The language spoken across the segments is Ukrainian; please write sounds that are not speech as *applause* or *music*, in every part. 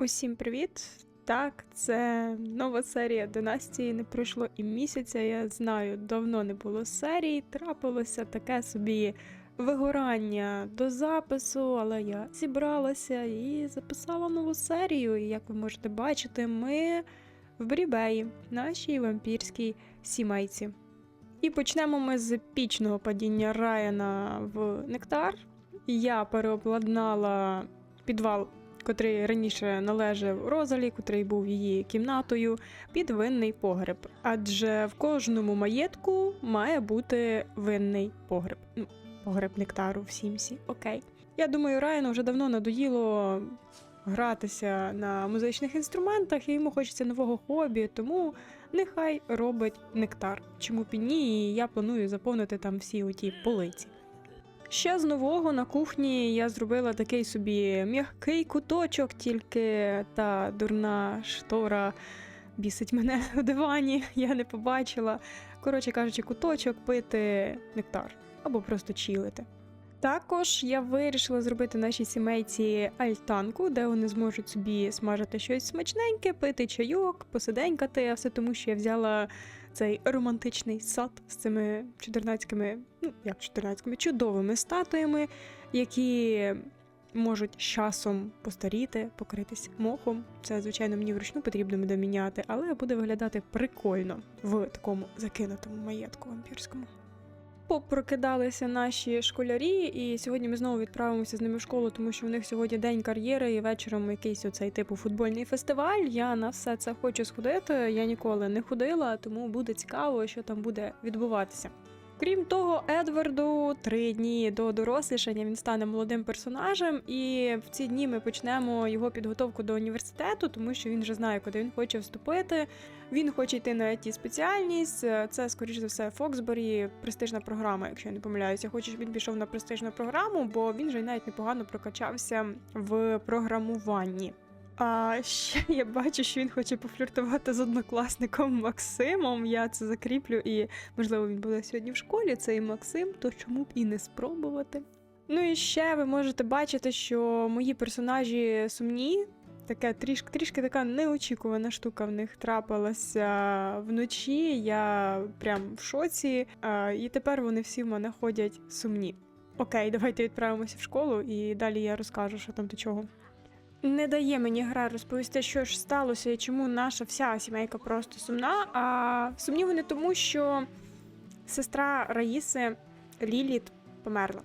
Усім привіт! Так, це нова серія Династії. Не пройшло і місяця. Я знаю, давно не було серії. Трапилося таке собі вигорання до запису, але я зібралася і записала нову серію. І як ви можете бачити, ми в Брібеї, нашій вампірській сімейці. І почнемо ми з епічного падіння Райана в Нектар. Я переобладнала підвал котрий раніше належав Розалі, котрий був її кімнатою, під винний погреб. Адже в кожному маєтку має бути винний погреб. Ну, погреб нектару в Сімсі. Окей. Я думаю, Райану вже давно надоїло гратися на музичних інструментах, і йому хочеться нового хобі, тому нехай робить нектар. Чому б і ні, і я планую заповнити там всі оті полиці. Ще з нового на кухні я зробила такий собі м'який куточок, тільки та дурна штора бісить мене *laughs* в дивані, я не побачила. Коротше кажучи, куточок пити нектар або просто чілити. Також я вирішила зробити нашій сімейці альтанку, де вони зможуть собі смажити щось смачненьке, пити чайок, посиденькати, а все тому, що я взяла цей романтичний сад з цими чотирнацькими, ну як чотирнацькими, чудовими статуями, які можуть з часом постаріти, покритись мохом. Це, звичайно, мені вручну потрібно буде міняти, але буде виглядати прикольно в такому закинутому маєтку вампірському. Попрокидалися наші школярі, і сьогодні ми знову відправимося з ними в школу, тому що у них сьогодні день кар'єри і вечором якийсь оцей типу футбольний фестиваль. Я на все це хочу сходити. Я ніколи не ходила, тому буде цікаво, що там буде відбуватися. Крім того, Едварду три дні до дорослішання він стане молодим персонажем, і в ці дні ми почнемо його підготовку до університету, тому що він вже знає, куди він хоче вступити. Він хоче йти на it спеціальність. Це, скоріш за все, Фоксбері, престижна програма, якщо я не помиляюся. Хочу, щоб він пішов на престижну програму, бо він же й навіть непогано прокачався в програмуванні. А ще я бачу, що він хоче пофліртувати з однокласником Максимом. Я це закріплю, і можливо він буде сьогодні в школі. Цей Максим, то чому б і не спробувати? Ну і ще ви можете бачити, що мої персонажі сумні. Таке трішки трішки така неочікувана штука в них трапилася вночі. Я прям в шоці, і тепер вони всі в мене ходять сумні. Окей, давайте відправимося в школу, і далі я розкажу, що там до чого. Не дає мені гра розповісти, що ж сталося і чому наша вся сімейка просто сумна. А сумні вони тому, що сестра Раїси Ліліт померла.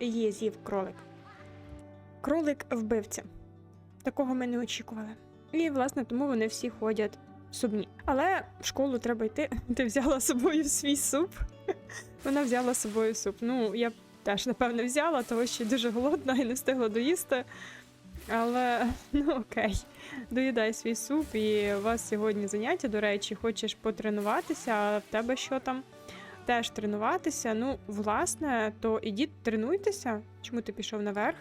Її з'їв кролик. Кролик вбивця. Такого ми не очікували. І, власне, тому вони всі ходять сумні. Але в школу треба йти. *laughs* Ти взяла з собою свій суп. *laughs* Вона взяла з собою суп. Ну, я теж, напевне, взяла, тому що дуже голодна і не встигла доїсти. Але *laughs* ну окей, доїдай свій суп, і у вас сьогодні заняття, до речі, хочеш потренуватися, а в тебе що там? Теж тренуватися. Ну, власне, то ідіть тренуйтеся. Чому ти пішов наверх?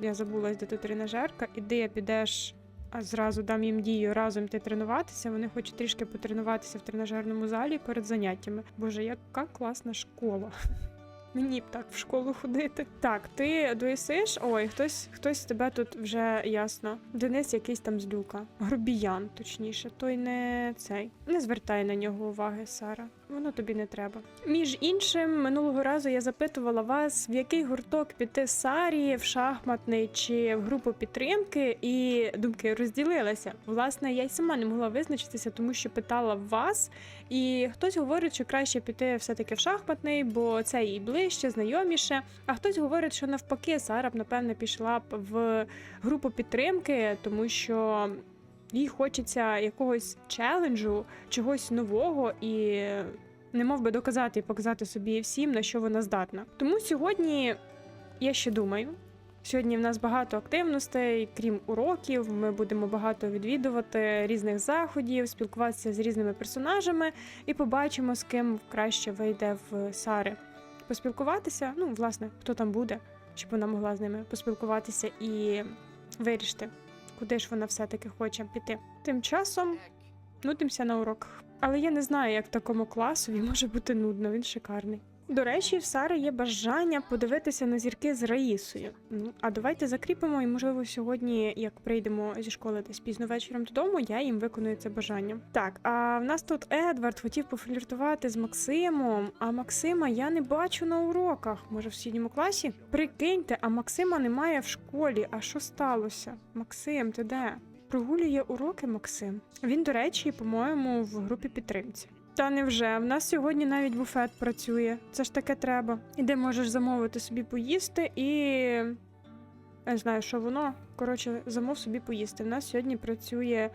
Я забула, де тут тренажерка. Іди, підеш, а зразу дам їм дію разом ти тренуватися. Вони хочуть трішки потренуватися в тренажерному залі перед заняттями. Боже, яка класна школа. Мені б так в школу ходити. Так, ти доїсиш? Ой, хтось хтось тебе тут вже ясно. Денис якийсь там злюка. Грубіян, точніше, той не цей. Не звертай на нього уваги, Сара. Воно тобі не треба. Між іншим, минулого разу я запитувала вас, в який гурток піти Сарі, в шахматний чи в групу підтримки, і думки розділилися. Власне, я й сама не могла визначитися, тому що питала вас. І хтось говорить, що краще піти все-таки в шахматний, бо це їй ближче, знайоміше. А хтось говорить, що навпаки, Сара б, напевне, пішла б в групу підтримки, тому що їй хочеться якогось челенджу, чогось нового і не мов би доказати і показати собі всім, на що вона здатна. Тому сьогодні я ще думаю. Сьогодні в нас багато активностей, крім уроків. Ми будемо багато відвідувати різних заходів, спілкуватися з різними персонажами і побачимо, з ким краще вийде в Сари. Поспілкуватися, ну, власне, хто там буде, щоб вона могла з ними поспілкуватися і вирішити, куди ж вона все-таки хоче піти. Тим часом нудимося на уроках. Але я не знаю, як такому класові може бути нудно, він шикарний. До речі, в Сари є бажання подивитися на зірки з Раїсою. Ну, а давайте закріпимо, і можливо сьогодні, як прийдемо зі школи десь пізно вечором додому, я їм виконую це бажання. Так, а в нас тут Едвард хотів пофліртувати з Максимом, а Максима я не бачу на уроках. Може, в сусідньому класі? Прикиньте, а Максима немає в школі. А що сталося? Максим, ти де? Прогулює уроки Максим. Він, до речі, по-моєму, в групі підтримці. Та невже, в нас сьогодні навіть буфет працює. Це ж таке треба. І де можеш замовити собі поїсти і. Я не знаю, що воно. Коротше, замов собі поїсти. В нас сьогодні працює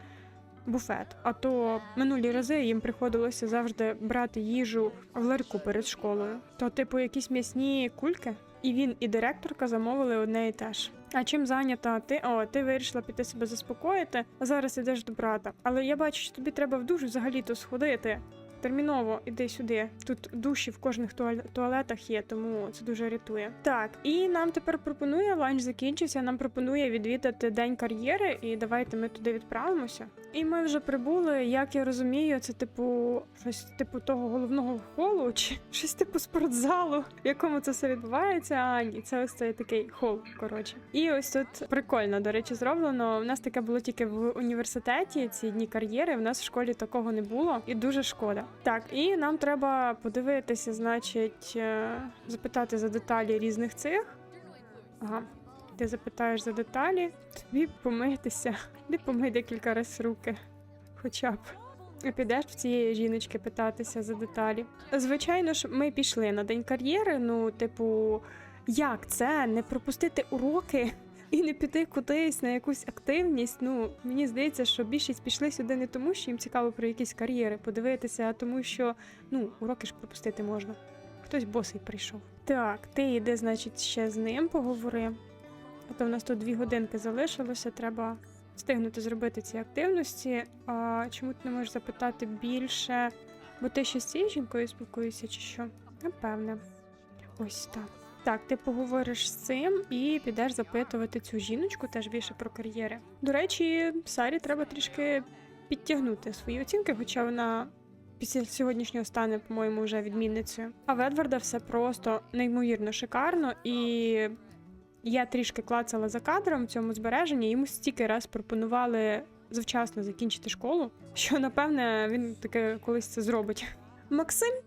буфет. А то минулі рази їм приходилося завжди брати їжу в ларьку перед школою. То, типу, якісь м'ясні кульки. І він, і директорка замовили одне і те ж. А чим зайнята ти? О, ти вирішила піти себе заспокоїти, а зараз ідеш до брата. Але я бачу, що тобі треба в душ взагалі-то сходити. Терміново іди сюди. Тут душі в кожних туале- туалетах є, тому це дуже рятує. Так, і нам тепер пропонує ланч закінчився. Нам пропонує відвідати день кар'єри, і давайте ми туди відправимося. І ми вже прибули. Як я розумію, це типу щось типу того головного холу, чи *laughs* щось типу спортзалу, в якому це все відбувається. А ні, це ось цей такий хол. Коротше, і ось тут прикольно, до речі, зроблено. У нас таке було тільки в університеті. Ці дні кар'єри. В нас в школі такого не було, і дуже шкода. Так, і нам треба подивитися, значить, е, запитати за деталі різних цих. Ага. Ти запитаєш за деталі, тобі помитися. Ти помий декілька разів руки. Хоча б. Підеш в цієї жіночки питатися за деталі. Звичайно ж, ми пішли на день кар'єри. Ну, типу, як це не пропустити уроки і не піти кудись на якусь активність? Ну, мені здається, що більшість пішли сюди не тому, що їм цікаво про якісь кар'єри подивитися, а тому, що ну, уроки ж пропустити можна. Хтось босий прийшов. Так, ти йди, значить, ще з ним поговори. А то в нас тут дві годинки залишилося, треба встигнути зробити ці активності. А чому ти не можеш запитати більше? Бо ти ще з цією жінкою спілкуєшся, чи що? Напевне. Ось так. Так, ти поговориш з цим і підеш запитувати цю жіночку теж більше про кар'єри. До речі, Сарі треба трішки підтягнути свої оцінки, хоча вона після сьогоднішнього стане, по-моєму, вже відмінницею. А в Едварда все просто неймовірно шикарно, і я трішки клацала за кадром в цьому збереженні. Йому стільки раз пропонували завчасно закінчити школу, що напевне він таке колись це зробить. Максим.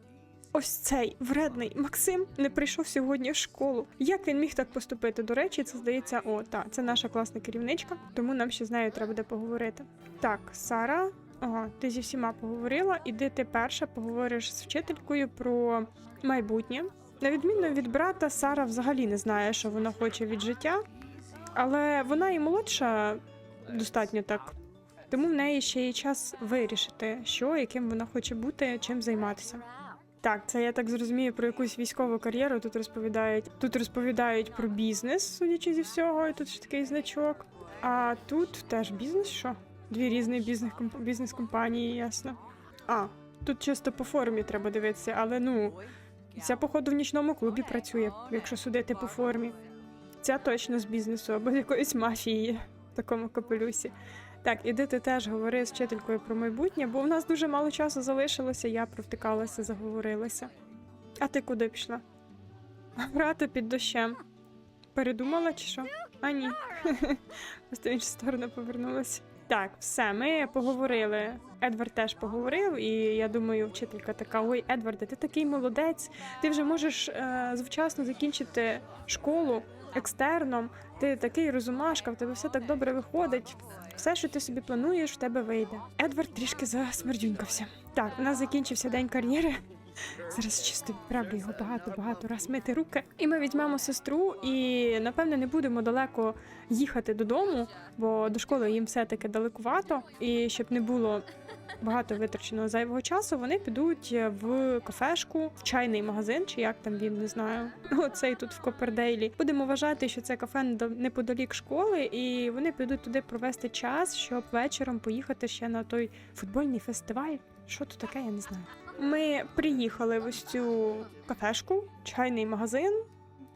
Ось цей вредний Максим не прийшов сьогодні в школу. Як він міг так поступити? До речі, це здається, о, та це наша класна керівничка, тому нам ще з нею треба буде поговорити. Так, Сара, ага, ти зі всіма поговорила. Іди ти перша поговориш з вчителькою про майбутнє. На відміну від брата, Сара взагалі не знає, що вона хоче від життя, але вона і молодша достатньо так. Тому в неї ще є час вирішити, що, яким вона хоче бути, чим займатися. Так, це я так зрозумію про якусь військову кар'єру. Тут розповідають. Тут розповідають про бізнес, судячи зі всього, і тут ще такий значок. А тут теж бізнес, що? Дві різні бізнес бізнес-компанії, ясно. А, тут чисто по формі треба дивитися, але ну. Ця, походу, в нічному клубі працює, якщо судити по формі. Ця точно з бізнесу або з якоїсь мафії в такому капелюсі. Так, іди ти теж говори з вчителькою про майбутнє, бо у нас дуже мало часу залишилося, я провтикалася, заговорилася. А ти куди пішла? Грати під дощем. Передумала чи що? А ні. *laughs* В іншу сторону повернулася. Так, все, ми поговорили. Едвард теж поговорив, і я думаю, вчителька така: ой, Едварде, ти такий молодець, ти вже можеш е, завчасно закінчити школу екстерном. Ти такий розумашка, в тебе все так добре виходить. Все, що ти собі плануєш, в тебе вийде. Едвард трішки засмердюнькався. Так, у нас закінчився день кар'єри. Зараз чисто відправлю його багато-багато раз мити руки. І ми візьмемо сестру, і напевне не будемо далеко їхати додому, бо до школи їм все таки далекувато. І щоб не було багато витраченого зайвого часу, вони підуть в кафешку, в чайний магазин, чи як там він не знаю. *laughs* Оцей тут в Копердейлі. Будемо вважати, що це кафе неподалік школи, і вони підуть туди провести час, щоб вечором поїхати ще на той футбольний фестиваль. Що тут таке, я не знаю. Ми приїхали в ось цю кафешку, чайний магазин.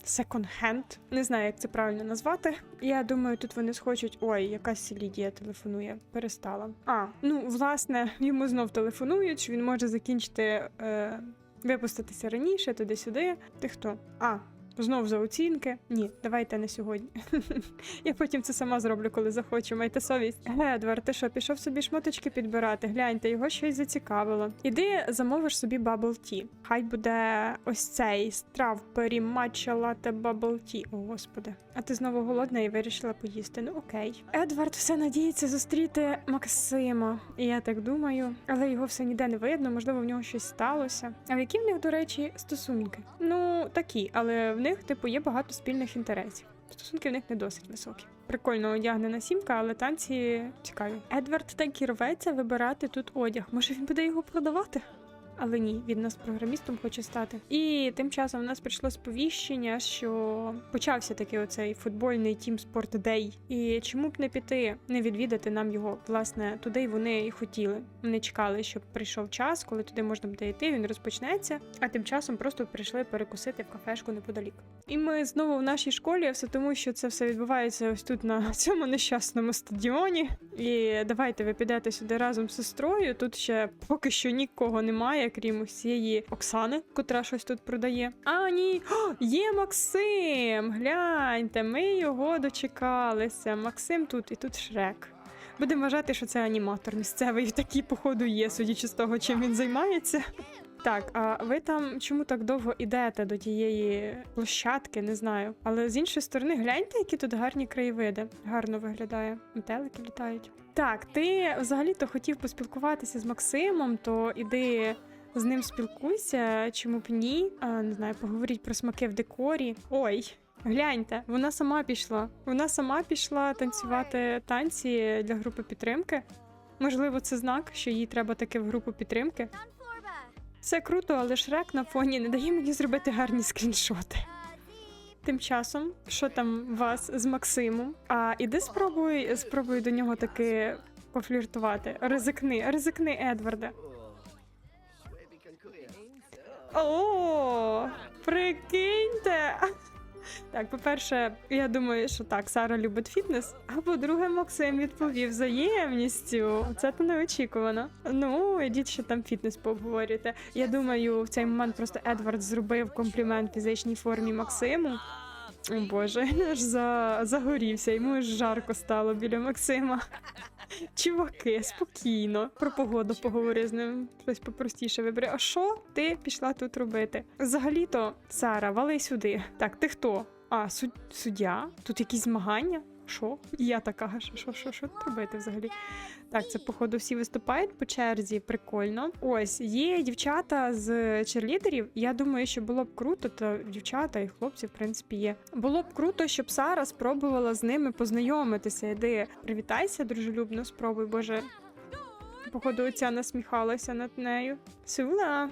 Секонд-хенд. Не знаю, як це правильно назвати. Я думаю, тут вони схочуть. Ой, якась Лідія телефонує. Перестала. А, ну власне, йому знов телефонують, він може закінчити е, випуститися раніше, туди-сюди. Ти хто? А. Знов за оцінки? Ні, давайте не сьогодні. *laughs* Я потім це сама зроблю, коли захочу. Майте совість. Едвард, ти що, пішов собі шмоточки підбирати? Гляньте, його щось зацікавило. Іди замовиш собі бабл ті. Хай буде ось цей стравбері матча лате бабл ті. О, господи. А ти знову голодна і вирішила поїсти. Ну окей. Едвард все надіється зустріти Максима. Я так думаю, але його все ніде не видно, можливо, в нього щось сталося. А в які в них, до речі, стосунки? Ну, такі, але в них, типу, є багато спільних інтересів. Стосунки в них не досить високі. Прикольно одягнена сімка, але танці цікаві. Едвард так і рветься вибирати тут одяг. Може він буде його продавати? Але ні, він нас програмістом хоче стати. І тим часом в нас прийшло сповіщення, що почався такий оцей футбольний тім спорт дей. І чому б не піти, не відвідати нам його? Власне, туди й вони і хотіли. Вони чекали, щоб прийшов час, коли туди можна буде йти. Він розпочнеться. А тим часом просто прийшли перекусити в кафешку неподалік. І ми знову в нашій школі, все тому, що це все відбувається ось тут на *laughs* цьому нещасному стадіоні. І давайте ви підете сюди разом з сестрою. Тут ще поки що нікого немає, крім усієї Оксани, котра щось тут продає. А ні, О, є Максим! Гляньте, ми його дочекалися. Максим тут і тут Шрек. Будемо вважати, що це аніматор місцевий. Такий, походу, є, судячи з того, чим він займається. Так, а ви там чому так довго ідете до тієї площадки, не знаю. Але з іншої сторони, гляньте, які тут гарні краєвиди. Гарно виглядає. Метелики літають. Так, ти взагалі-то хотів поспілкуватися з Максимом, то іди з ним спілкуйся, чому б ні? А, не знаю, поговоріть про смаки в декорі. Ой. Гляньте, вона сама пішла. Вона сама пішла танцювати танці для групи підтримки. Можливо, це знак, що їй треба таки в групу підтримки. Все круто, але шрек на фоні не дає мені зробити гарні скріншоти. Тим часом, що там вас з Максимом? А іди спробуй, спробуй до нього таки пофліртувати. Ризикни, ризикни, Едварда. О, прикиньте. Так, по-перше, я думаю, що так, Сара любить фітнес. А по-друге, Максим відповів взаємністю. Це то неочікувано. Ну, ідіть ще там фітнес пообговорюйте. Я думаю, в цей момент просто Едвард зробив комплімент фізичній формі Максиму. О Боже, аж за... загорівся, йому аж жарко стало біля Максима. Чуваки, спокійно. Про погоду поговори з ним. Щось попростіше вибери. А що ти пішла тут робити? Взагалі-то, Сара, вали сюди. Так, ти хто? А, суд... суддя? Тут якісь змагання? Що? Я така, що, що, що, що робити взагалі? Так, це походу всі виступають по черзі, прикольно. Ось є дівчата з черлідерів. Я думаю, що було б круто, то дівчата і хлопці, в принципі, є. Було б круто, щоб Сара спробувала з ними познайомитися. Іди, привітайся, дружелюбно, спробуй, боже. Походу, оця насміхалася над нею. Сюла.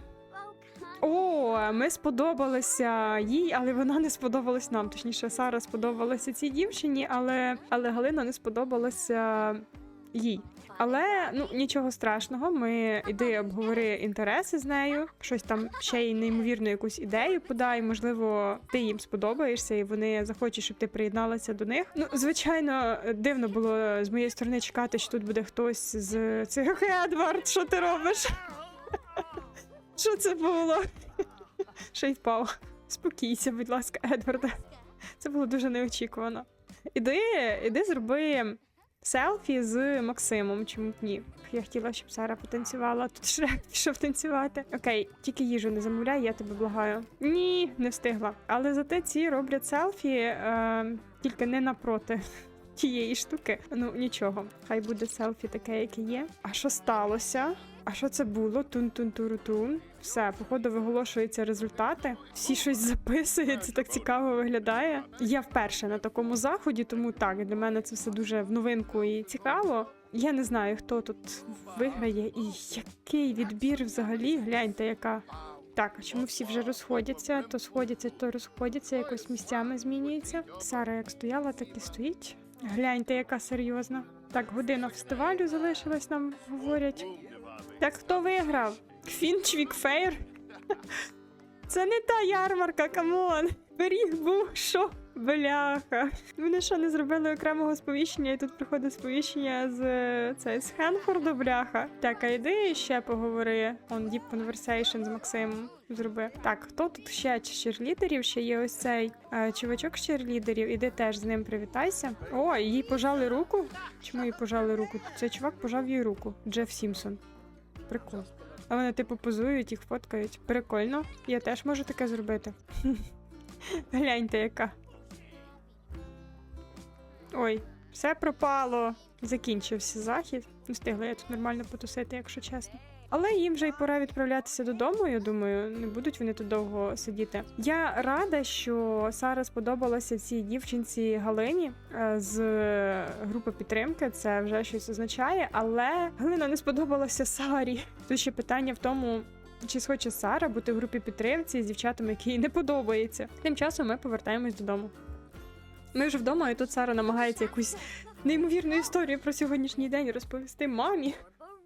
О, ми сподобалися їй, але вона не сподобалась нам. Точніше, Сара сподобалася цій дівчині, але, але Галина не сподобалася їй. Але ну нічого страшного. Ми іди обговори інтереси з нею. Щось там ще й неймовірну якусь ідею подай. Можливо, ти їм сподобаєшся, і вони захочуть, щоб ти приєдналася до них. Ну, звичайно, дивно було з моєї сторони чекати, що тут буде хтось з цих Едвард. Що ти робиш? Що це було? *laughs* Ще й впав. Спокійся, будь ласка, Едварда. Це було дуже неочікувано. Іди, іди зроби селфі з Максимом, чому б ні. Я хотіла, щоб Сара потанцювала, тут Шрек пішов танцювати. Окей, тільки їжу не замовляй, я тебе благаю. Ні, не встигла. Але зате ці роблять селфі е, тільки не напроти. *laughs* Тієї штуки. Ну нічого, хай буде селфі таке, яке є. А що сталося? А що це було? Тун-тун-туру-тун. Все, походу виголошуються результати. Всі щось записують, це так цікаво виглядає. Я вперше на такому заході, тому так для мене це все дуже в новинку і цікаво. Я не знаю, хто тут виграє і який відбір взагалі. Гляньте, яка. Так, а чому всі вже розходяться? То сходяться, то розходяться, якось місцями змінюється. Сара як стояла, так і стоїть. Гляньте, яка серйозна. Так, година фестивалю залишилась, нам говорять. Так хто виграв? Фінчвік Фейр? Це не та ярмарка, камон. Пиріг був, що? Бляха. Вони що не зробили окремого сповіщення, і тут приходить сповіщення з це з Хенфорду, бляха. Так, а йди ще поговори. Он Deep Conversation з Максимом зроби. Так, хто тут ще черлідерів? Ще є ось цей е, чувачок з черлідерів. Іди теж з ним привітайся. О, їй пожали руку. Чому їй пожали руку? Цей чувак пожав їй руку. Джеф Сімпсон. Прикол. А вони, типу, позують, їх фоткають. Прикольно. Я теж можу таке зробити. *laughs* Гляньте, яка. Ой, все пропало. Закінчився захід. Не встигла я тут нормально потусити, якщо чесно. Але їм вже й пора відправлятися додому. Я думаю, не будуть вони тут довго сидіти. Я рада, що Сара сподобалася цій дівчинці Галині е, з групи підтримки. Це вже щось означає, але Галина не сподобалася Сарі. Тут ще питання в тому. Чи схоче Сара бути в групі підтримці з дівчатами, які їй не подобається? Тим часом ми повертаємось додому. Ми вже вдома, і тут Сара намагається якусь неймовірну історію про сьогоднішній день розповісти мамі.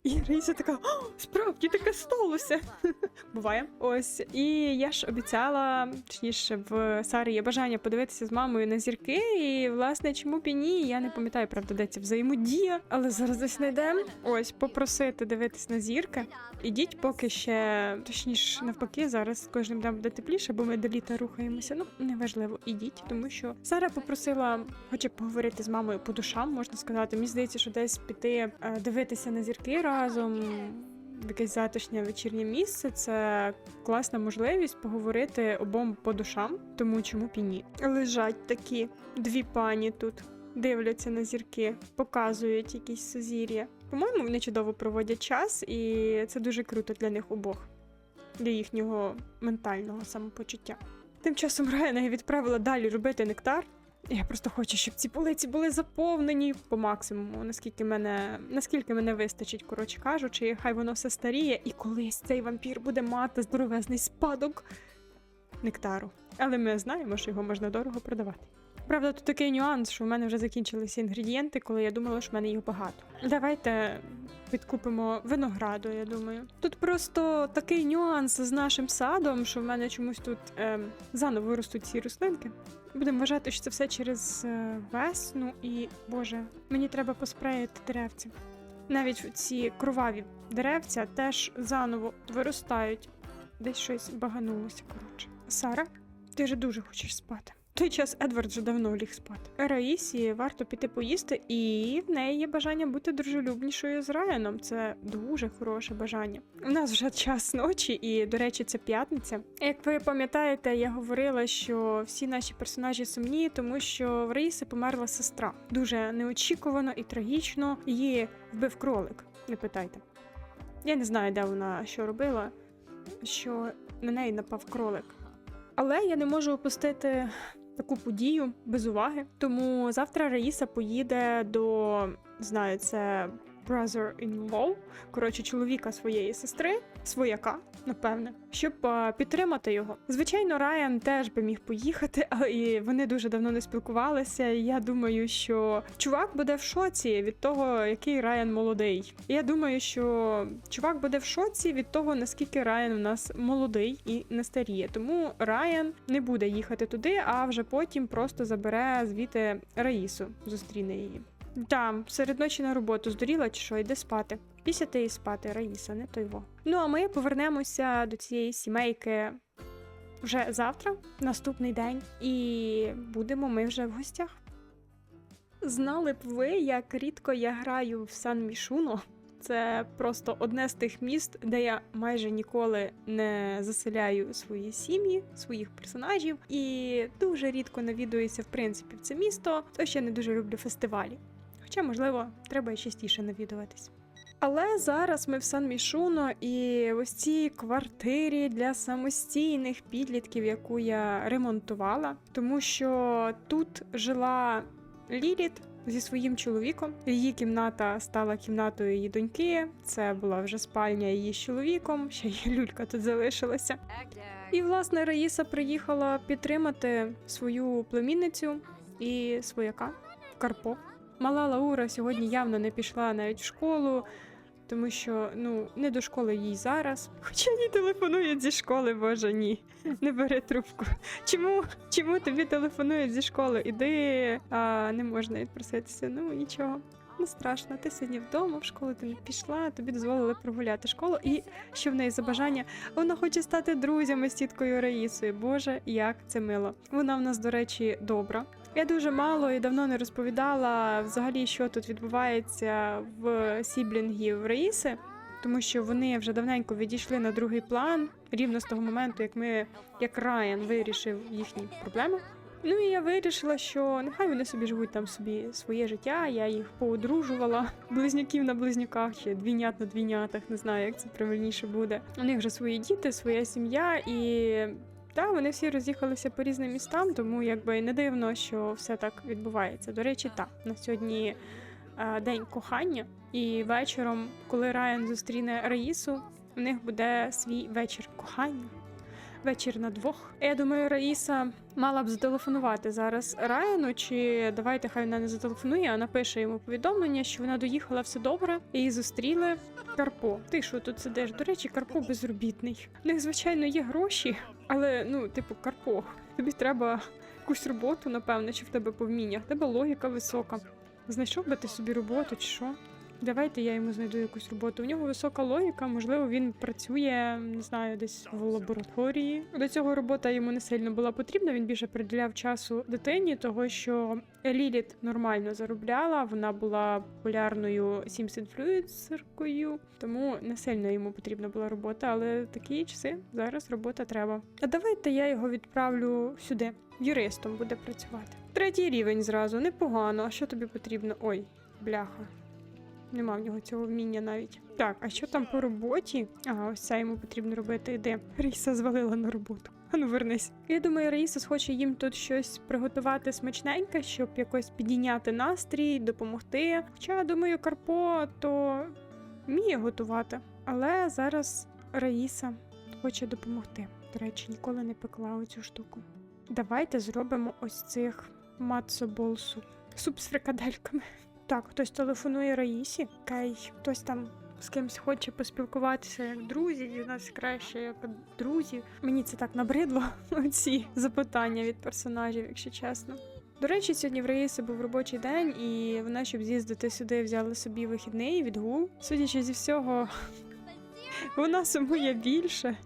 І Раїса така, «О, справді таке сталося. *laughs* Буває. Ось. І я ж обіцяла, точніше, в Сарі є бажання подивитися з мамою на зірки. І, власне, чому б і ні? Я не пам'ятаю, правда, де ця взаємодія, але зараз десь знайдемо. Ось, попросити дивитись на зірки. Ідіть поки ще, точніше, навпаки, зараз кожним днем буде тепліше, бо ми до літа рухаємося. Ну, неважливо, ідіть, тому що Сара попросила, хоче поговорити з мамою по душам, можна сказати. Мені здається, що десь піти е, дивитися на зірки разом. Якесь затишнє вечірнє місце це класна можливість поговорити обом по душам, тому чому б і ні. Лежать такі дві пані тут, дивляться на зірки, показують якісь сузір'я. По-моєму, вони чудово проводять час, і це дуже круто для них обох, для їхнього ментального самопочуття. Тим часом Райана відправила далі робити нектар. Я просто хочу, щоб ці полиці були заповнені по максимуму, наскільки мене, наскільки мене вистачить, коротше кажучи, хай воно все старіє, і колись цей вампір буде мати здоровезний спадок нектару. Але ми знаємо, що його можна дорого продавати. Правда, тут такий нюанс, що в мене вже закінчилися інгредієнти, коли я думала, що в мене їх багато. Давайте підкупимо винограду, я думаю. Тут просто такий нюанс з нашим садом, що в мене чомусь тут ем, заново ростуть ці рослинки. Будемо вважати, що це все через е, весну і, боже, мені треба поспреяти деревці. Навіть ці кроваві деревця теж заново виростають. Десь щось баганулося, коротше. Сара, ти ж дуже хочеш спати. Той час Едвард вже давно ліг спати. Раїсі варто піти поїсти, і в неї є бажання бути дружелюбнішою з Райаном. Це дуже хороше бажання. У нас вже час ночі, і, до речі, це п'ятниця. Як ви пам'ятаєте, я говорила, що всі наші персонажі сумні, тому що в Раїси померла сестра. Дуже неочікувано і трагічно. Її вбив кролик. Не питайте. Я не знаю, де вона що робила, що на неї напав кролик. Але я не можу опустити таку подію без уваги. Тому завтра Раїса поїде до знаю, це brother-in-law, коротше, чоловіка своєї сестри, свояка, напевне, щоб підтримати його. Звичайно, Райан теж би міг поїхати, *laughs* але і вони дуже давно не спілкувалися. І я думаю, що чувак буде в шоці від того, який Райан молодий. І Я думаю, що чувак буде в шоці від того, наскільки Райан у нас молодий і не старіє. Тому Райан не буде їхати туди, а вже потім просто забере звідти Раїсу, зустріне її. Там, серед ночі на роботу здуріла чи що, йде спати. Після ти спати, Раїса, не той. Ну а ми повернемося до цієї сімейки вже завтра, наступний день, і будемо ми вже в гостях. Знали б ви, як рідко я граю в Сан Мішуно. Це просто одне з тих міст, де я майже ніколи не заселяю свої сім'ї, своїх персонажів, і дуже рідко навідуюся, в принципі, в це місто. То ще не дуже люблю фестивалі. Хоча, можливо, треба і частіше навідуватись. Але зараз ми в Сан Мішуно і ось цій квартирі для самостійних підлітків, яку я ремонтувала, тому що тут жила Ліліт зі своїм чоловіком. Її кімната стала кімнатою її доньки. Це була вже спальня її з чоловіком. Ще її люлька тут залишилася. І власне Раїса приїхала підтримати свою племінницю і свояка Карпо. Мала Лаура сьогодні явно не пішла навіть в школу. тому що ну не до школи їй зараз. Хоча їй телефонують зі школи, боже ні. Не бери трубку. Чому? Чому тобі телефонують зі школи? Іди, а не можна відпроситися. Ну нічого. Не страшно, ти сьогодні вдома, в школу ти не пішла, тобі дозволили прогуляти школу, і що в неї за бажання? Вона хоче стати друзями з тіткою Раїсою. Боже, як це мило. Вона в нас, до речі, добра. Я дуже мало і давно не розповідала взагалі, що тут відбувається в сіблінгів Раїси, тому що вони вже давненько відійшли на другий план, рівно з того моменту, як ми, як Райан вирішив їхні проблеми. Ну і я вирішила, що нехай вони собі живуть там собі своє життя. Я їх поодружувала *laughs* близнюків на близнюках чи двійнят на двійнятах, не знаю, як це правильніше буде. У них вже свої діти, своя сім'я, і та вони всі роз'їхалися по різним містам, тому якби не дивно, що все так відбувається. До речі, так на сьогодні е, день кохання, і вечором, коли Райан зустріне Раїсу, у них буде свій вечір кохання. Вечір на двох. Я думаю, Раїса мала б зателефонувати зараз Райану, чи давайте хай вона не зателефонує, а напише йому повідомлення, що вона доїхала все добре, її зустріли Карпо. Ти що тут сидиш? До речі, Карпо безробітний. У них, звичайно, є гроші, але ну, типу, Карпо, тобі треба якусь роботу, напевно, чи в тебе повміннях. В тебе логіка висока. Знайшов би ти собі роботу, чи що? Давайте я йому знайду якусь роботу. У нього висока логіка, можливо, він працює, не знаю, десь в лабораторії. До цього робота йому не сильно була потрібна. Він більше приділяв часу дитині, того що Ліліт нормально заробляла. Вона була популярною Sims інфлюенсеркою, тому не сильно йому потрібна була робота, але такі часи зараз робота треба. А давайте я його відправлю сюди. Юристом буде працювати. Третій рівень зразу непогано. А що тобі потрібно? Ой, бляха. Нема в нього цього вміння навіть. Так, а що там по роботі? Ага, ось це йому потрібно робити. Іди. Раїса звалила на роботу. Ану, вернись. Я думаю, Раїса схоче їм тут щось приготувати смачненьке, щоб якось підійняти настрій, допомогти. Хоча, думаю, Карпо то вміє готувати. Але зараз Раїса хоче допомогти. До речі, ніколи не пекла оцю штуку. Давайте зробимо ось цих матсобол суп. Суп з фрикадельками. Так, хтось телефонує Раїсі. Кай, хтось там з кимось хоче поспілкуватися як друзі, і в нас краще як друзі. Мені це так набридло, *laughs* ці запитання від персонажів, якщо чесно. До речі, сьогодні в Раїси був робочий день, і вона, щоб з'їздити сюди, взяла собі вихідний відгул. Судячи зі всього, *laughs* вона сумує більше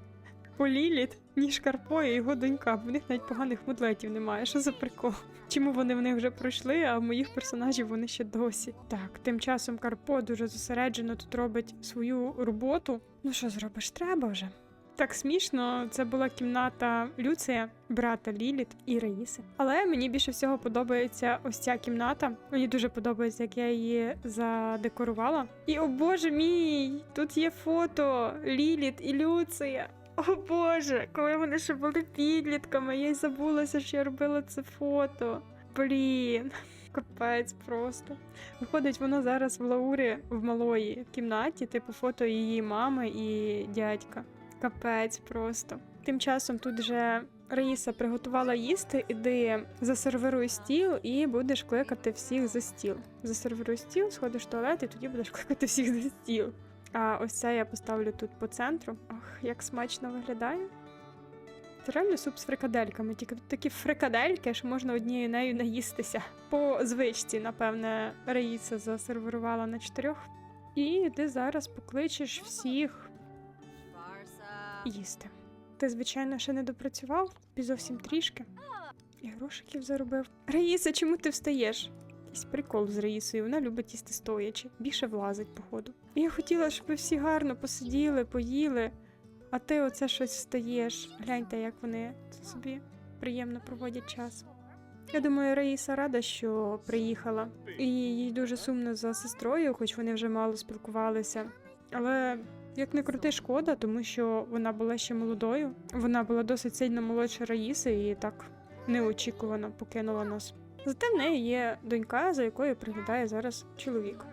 по Ліліт, ніж Карпо і його донька, бо в них навіть поганих мудлетів немає. Що за прикол? Чому вони в них вже пройшли, а моїх персонажів вони ще досі. Так, тим часом Карпо дуже зосереджено тут робить свою роботу. Ну що зробиш, треба вже. Так смішно, це була кімната Люція, брата Ліліт і Раїси. Але мені більше всього подобається ось ця кімната. Мені дуже подобається, як я її задекорувала. І о боже мій! Тут є фото Ліліт і Люція. О Боже, коли вони ще були підлітками, я й забулася, що я робила це фото. Блін, капець просто. Виходить, вона зараз в Лаурі в малої кімнаті, типу фото її мами і дядька. Капець просто. Тим часом тут вже Раїса приготувала їсти, іди засервируй стіл і будеш кликати всіх за стіл. Засервируй стіл, сходиш в туалет і тоді будеш кликати всіх за стіл. А ось це я поставлю тут по центру. Ох, як смачно виглядає. Це реально суп з фрикадельками, тільки тут такі фрикадельки, що можна однією нею наїстися. По звичці, напевне, Раїса засервірувала на чотирьох. І ти зараз покличеш всіх їсти. Ти, звичайно, ще не допрацював, і зовсім трішки. І грошиків заробив. Раїса, чому ти встаєш? Якийсь прикол з Раїсою, вона любить їсти стоячи, більше влазить, походу. Я хотіла, щоб ви всі гарно посиділи, поїли, а ти оце щось встаєш. Гляньте, як вони собі приємно проводять час. Я думаю, Раїса рада, що приїхала, і їй дуже сумно за сестрою, хоч вони вже мало спілкувалися. Але як не крути, шкода, тому що вона була ще молодою. Вона була досить сильно молодша Раїси і так неочікувано покинула нас. Зате в неї є донька, за якою приглядає зараз чоловік.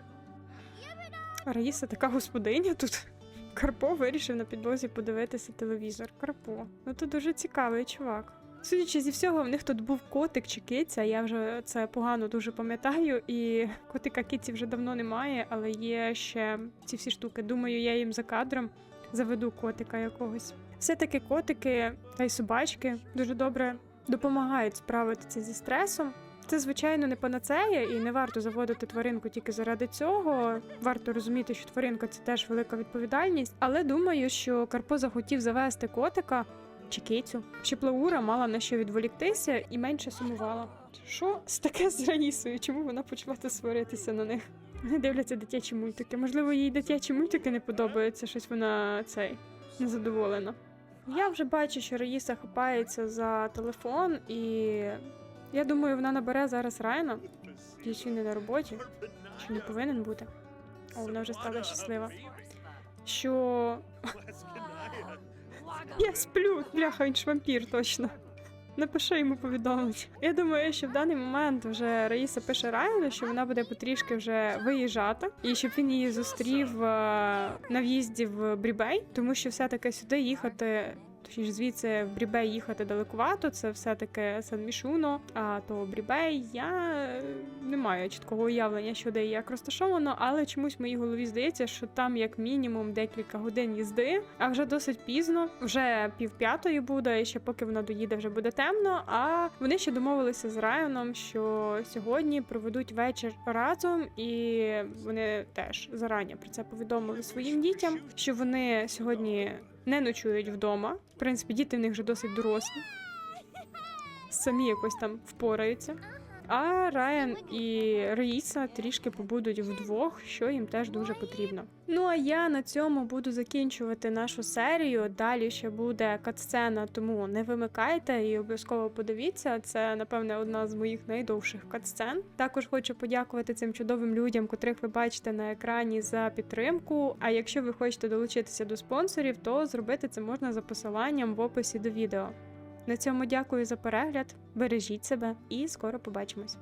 Раїса така господиня тут. Карпо вирішив на підлозі подивитися телевізор. Карпо. Ну то дуже цікавий чувак. Судячи зі всього, в них тут був котик чи киця. Я вже це погано дуже пам'ятаю. І котика киці вже давно немає, але є ще ці всі штуки. Думаю, я їм за кадром заведу котика якогось. Все-таки котики та й собачки дуже добре допомагають справитися зі стресом. Це, звичайно, не панацея, і не варто заводити тваринку тільки заради цього. Варто розуміти, що тваринка це теж велика відповідальність. Але думаю, що Карпо захотів завести котика чи кицю, щоб Лаура мала на що відволіктися і менше сумувала. Що з таке з Раїсою? Чому вона почала сваритися на них? Вони дивляться дитячі мультики. Можливо, їй дитячі мультики не подобаються, щось вона цей незадоволена. Я вже бачу, що Раїса хапається за телефон, і я думаю, вона набере зараз Райана. Він не на роботі, що не повинен бути. О, вона вже стала щаслива. Що *laughs* я сплю, бляха, він ж вампір точно. Напиши йому повідомлення. Я думаю, що в даний момент вже Раїса пише Райану, що вона буде потрішки вже виїжджати, і щоб він її зустрів е, на в'їзді в Брібей, тому що все-таки сюди їхати. Точніше, звідси в Брібей їхати далекувато, це все-таки Сан-Мішуно, а то Брібей я не маю чіткого уявлення, що де і як розташовано, але чомусь в моїй голові здається, що там як мінімум декілька годин їзди, а вже досить пізно, вже пів п'ятої буде, і ще поки вона доїде, вже буде темно. А вони ще домовилися з Райаном, що сьогодні проведуть вечір разом, і вони теж зарані про це повідомили своїм дітям, що вони сьогодні не ночують вдома. В принципі, діти в них вже досить дорослі. Самі якось там впораються. А Райан і Раїса трішки побудуть вдвох, що їм теж дуже потрібно. Ну а я на цьому буду закінчувати нашу серію. Далі ще буде катсцена, тому не вимикайте і обов'язково подивіться. Це напевне одна з моїх найдовших катсцен. Також хочу подякувати цим чудовим людям, котрих ви бачите на екрані за підтримку. А якщо ви хочете долучитися до спонсорів, то зробити це можна за посиланням в описі до відео. На цьому дякую за перегляд, бережіть себе і скоро побачимось.